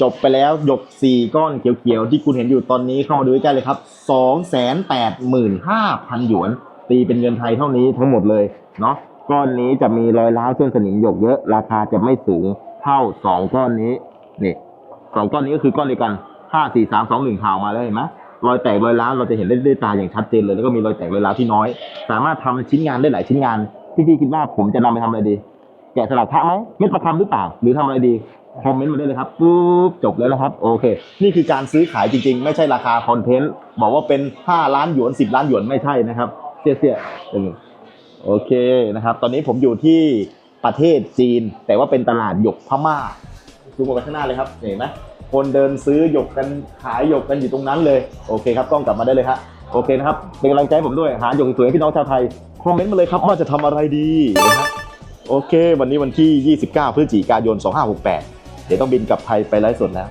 จบไปแล้วหยก 4 ก้อนเขียวๆ ที่คุณเห็นอยู่ตอนนี้เข้ามาดูใกล้เลยครับ 285,000 หยวน ตีเป็นเงินไทยเท่านี้ทั้งหมดเลยเนาะก้อนนี้จะมีรอยร้าวเส้นสนิมหยกเยอะ ราคาจะไม่สูงเท่า 2 ก้อนนี้นี่สองก้อนนี้ก็คือก้อนเดียวกัน 5 4 3 2 1ข่าวมาแล้วเห็นไหมรอยแตกรอยร้าวเราจะเห็นได้ด้วยตาอย่างชัดเจนเลยแล้วก็มีรอยแตกรอยร้าวที่น้อย สามารถทำชิ้นงานได้หลายชิ้นงานพี่พี่คิดว่าผมจะนำไปทำอะไรดีแกะสลักพระไหมเม็ดประคำหรือเปล่าหรือทำอะไรดี คอมเมนต์มาได้เลยครับปุ๊บจบแล้วนะครับ โอเค นี่คือการซื้อขายจริง ๆ ไม่ใช่ราคาคอนเทนต์บอกว่าเป็น 5 ล้านหยวน 10 ล้านหยวนไม่ใช่นะครับเสียเสียๆโอเคนะครับ ตอนนี้ผมอยู่ที่ประเทศจีน แต่ว่าเป็นตลาดหยกพม่าดูมาข้างหน้าเลยครับเห็นไหมคนเดินซื้อหยกกันขายหยกกันอยู่ตรงนั้นเลยโอเคครับกล้องกลับมาได้เลยครับโอเคนะครับเป็นกำลังใจผมด้วยหาหยกสวยๆให้พี่น้องชาวไทยคอมเมนต์มาเลยครับว่าจะทำอะไรดีนะครับโอเค วันนี้วันที่ 29 พฤศจิกายน 2568 เดี๋ยวต้องบินกลับไทยไปไลฟ์สดแล้ว